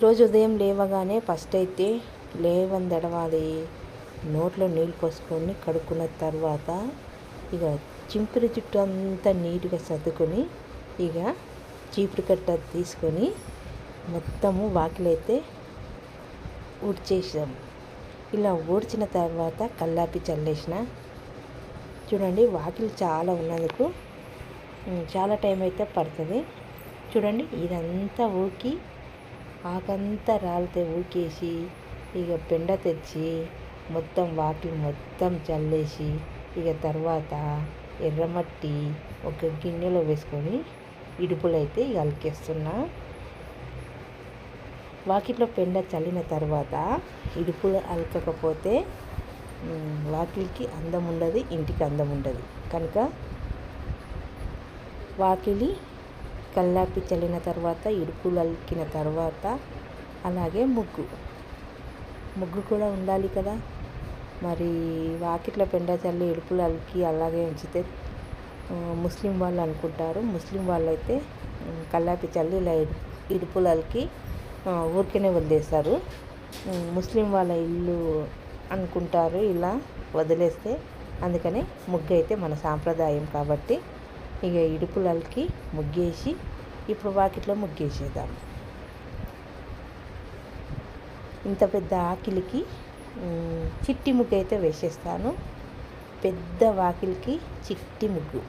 ఈరోజు ఉదయం లేవగానే ఫస్ట్ అయితే లేవని దడవాలి నోట్లో నీళ్ళు పోసుకొని కడుక్కున్న తర్వాత ఇక చింపిరి జుట్టు అంతా నీట్గా సర్దుకొని ఇక చీపురు కట్ట తీసుకొని మొత్తము వాకిలైతే ఊడ్చేసాము ఇలా ఊడ్చిన తర్వాత కల్లాపి చల్లేసిన. చూడండి వాకిలి చాలా ఉన్నందుకు చాలా టైం అయితే పడుతుంది. చూడండి ఇదంతా ఊకి ఆకంతా రాలితే ఊకేసి ఇక పెండ తెచ్చి మొత్తం వాకిలి మొత్తం చల్లేసి ఇక తర్వాత ఎర్రమట్టి ఒక గిన్నెలో వేసుకొని ఇడుపులైతే ఇక అలికేస్తున్నా. వాకిట్లో పెండ చల్లిన తర్వాత ఇడుపులు అలకకపోతే వాకిలికి అందం ఉండదు ఇంటికి అందం ఉండదు కనుక వాకిలి కల్లాపి చల్లిన తర్వాత ఇడుపులు అలికిన తర్వాత అలాగే ముగ్గు. ముగ్గు కూడా ఉండాలి కదా. మరి వాకిట్ల పెండ చల్లి ఇడుపులు అలికి అలాగే ఉంచితే ముస్లిం వాళ్ళు అనుకుంటారు. ముస్లిం వాళ్ళైతే అయితే కల్లాపి చల్లి ఇలా ఇడుపులు అలికి ఊరికనే వదిలేస్తారు. ముస్లిం వాళ్ళ ఇల్లు అనుకుంటారు ఇలా వదిలేస్తే అందుకనే ముగ్గు అయితే మన సాంప్రదాయం కాబట్టి ఇక ఇడుపులకి ముగ్గేసి ఇప్పుడు వాకిట్లో ముగ్గేసేద్దాం. ఇంత పెద్ద ఆకిలికి చిట్టి ముగ్గు అయితే వేసేస్తాను. పెద్ద వాకిలికి చిట్టి ముగ్గు.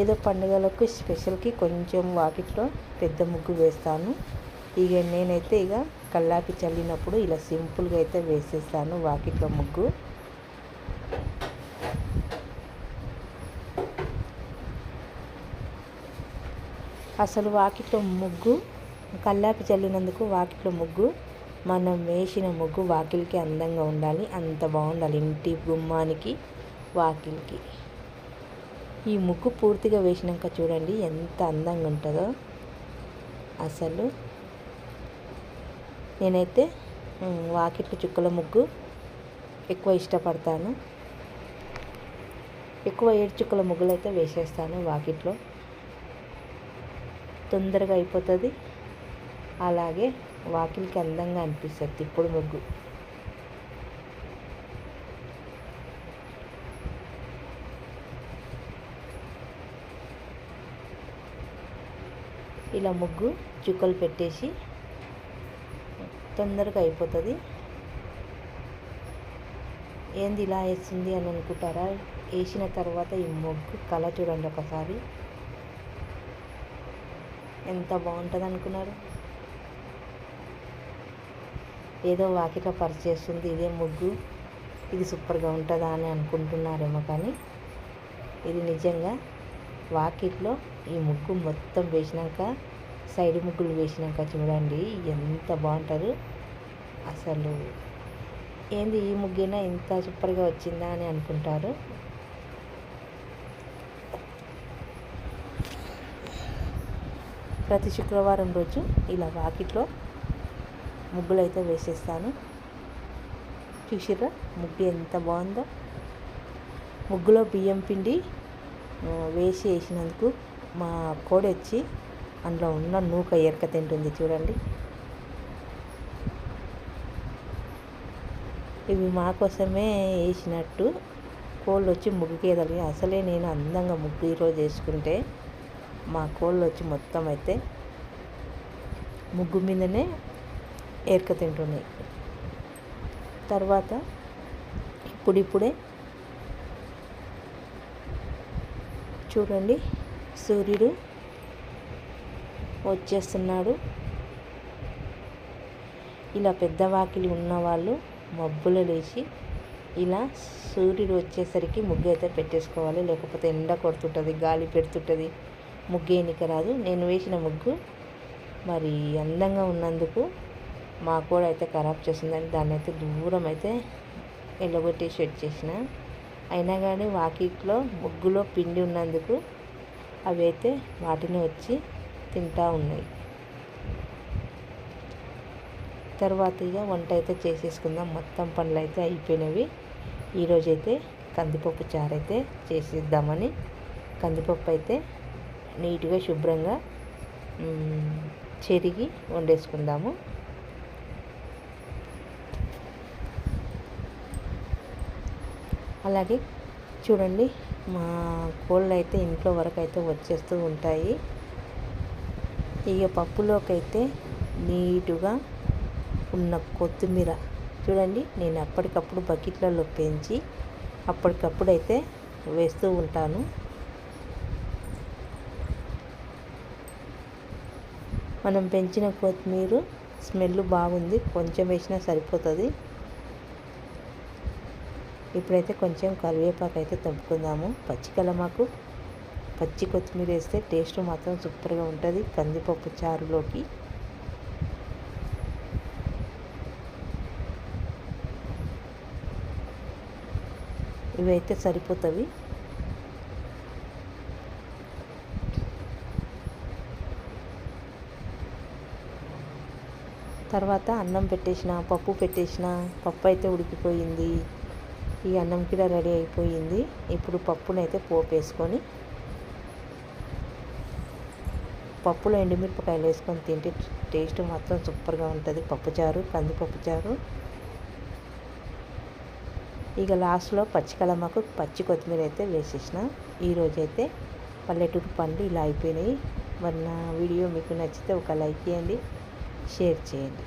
ఏదో పండుగలకు స్పెషల్కి కొంచెం వాకిట్లో పెద్ద ముగ్గు వేస్తాను. ఇక నేనైతే ఇక కల్లాపి చల్లినప్పుడు ఇలా సింపుల్గా అయితే వేసేస్తాను వాకిట్లో ముగ్గు. అసలు వాకిట్లో ముగ్గు కల్లాపి చల్లినందుకు వాకిట్లో ముగ్గు మనం వేసిన ముగ్గు వాకిలికి అందంగా ఉండాలి అంత బాగుండాలి ఇంటి గుమ్మానికి వాకిలికి. ఈ ముగ్గు పూర్తిగా వేసినాక చూడండి ఎంత అందంగా ఉంటుందో. అసలు నేనైతే ఉమ్, చుక్కల ముగ్గు ఎక్కువ ఇష్టపడతాను. ఎక్కువ ఏడు చుక్కల ముగ్గులు అయితే వేసేస్తాను వాకిట్లో. తొందరగా అయిపోతుంది. అలాగే వాకిలికి అందంగా అనిపిస్తుంది. తిప్పుడు ముగ్గు. ఇలా ముగ్గు చుక్కలు పెట్టేసి తొందరగా అయిపోతుంది. ఏంది ఇలా వేస్తుంది అని అనుకుంటారా? వేసిన తర్వాత ఈ ముగ్గు కళ చూడండి ఒకసారి. ఎంత బాగుంటుంది అనుకున్నారు ఏదో వాకిట్లో పరిచేస్తుంది ఇదే ముగ్గు ఇది సూపర్గా ఉంటుందా అని అనుకుంటున్నారేమో కానీ ఇది నిజంగా వాకిట్లో ఈ ముగ్గు మొత్తం వేసినాక సైడ్ ముగ్గులు వేసినాక చూడండి ఎంత బాగుంటారు. అసలు ఏంది ఈ ముగ్గైనా ఇంత సూపర్గా వచ్చిందా అని అనుకుంటారు. ప్రతి శుక్రవారం రోజు ఇలా వాకిట్లో ముగ్గులు అయితే వేసేస్తాను. చూసిర్రా? ముగ్గు ఎంత బాగుందో. ముగ్గులో బియ్యం పిండి వేసి వేసినందుకు మా కోడి వచ్చి అందులో ఉన్న నూక ఎరక తింటుంది చూడండి. ఇవి మా కోసమే వేసినట్టు కోళ్ళు వచ్చి ముగ్గుకి అసలే నేను అందంగా ముగ్గు ఈరోజు వేసుకుంటే మా కోళ్ళు వచ్చి మొత్తం అయితే ముగ్గు మీదనే ఏర్క తింటున్నాయి. తర్వాత ఇప్పుడిప్పుడే చూడండి సూర్యుడు వచ్చేస్తున్నాడు. ఇలా పెద్ద వాకిలి ఉన్నవాళ్ళు మబ్బులు లేచి ఇలా సూర్యుడు వచ్చేసరికి ముగ్గు అయితే పెట్టేసుకోవాలి. లేకపోతే ఎండ కొడుతుంటుంది గాలి పెడుతుంటుంది. ముగ్గు ఎన్నిక రాదు. నేను వేసిన ముగ్గు మరి అందంగా ఉన్నందుకు మా కూడా అయితే ఖరాబ్ చేసిందని దాన్ని అయితే దూరం అయితే ఎల్లగొట్టి షెడ్ చేసిన. అయినా కానీ వాకిట్లో ముగ్గులో పిండి ఉన్నందుకు అవి అయితే వాటిని వచ్చి తింటా ఉన్నాయి. తర్వాత ఇక వంట అయితే చేసేసుకుందాం. మొత్తం పనులు అయితే అయిపోయినవి. ఈరోజైతే కందిపప్పు చారు అయితే చేసేద్దామని కందిపప్పు అయితే నీట్గా శుభ్రంగా చెరిగి వండేసుకుందాము. అలాగే చూడండి మా కోళ్ళు అయితే ఇంట్లో వరకు అయితే వచ్చేస్తూ ఉంటాయి. ఇక పప్పులోకి అయితే నీటుగా ఉన్న కొత్తిమీర. చూడండి నేను అప్పటికప్పుడు బకెట్లలో పెంచి అప్పటికప్పుడు అయితే వేస్తూ ఉంటాను. మనం పెంచిన కొత్తిమీర స్మెల్ బాగుంది. కొంచెం వేసినా సరిపోతుంది. ఇప్పుడైతే కొంచెం కరివేపాకు అయితే తంపుకుందాము పచ్చి కలమాకు పచ్చి కొత్తిమీర వేస్తే టేస్ట్ మాత్రం సూపర్గా ఉంటుంది. కందిపప్పు చారులోకి. ఇవైతే సరిపోతుంది తర్వాత అన్నం పెట్టేసిన పప్పు పెట్టేసిన పప్పు అయితే ఉడికిపోయింది. ఈ అన్నం కూడా రెడీ అయిపోయింది. ఇప్పుడు పప్పునైతే పోపు వేసుకొని పప్పులో ఎండుమిరపకాయలు వేసుకొని తింటే టేస్ట్ మాత్రం సూపర్గా ఉంటుంది. పప్పుచారు కందిపప్పు చారు. ఇక లాస్ట్లో పచ్చికలమ్మకు పచ్చి కొత్తిమీర అయితే వేసేసిన. ఈరోజైతే పల్లెటూరు పండ్లు ఇలా అయిపోయినాయి. మరి నా వీడియో మీకు నచ్చితే ఒక లైక్ చేయండి. షేర్ చేయండి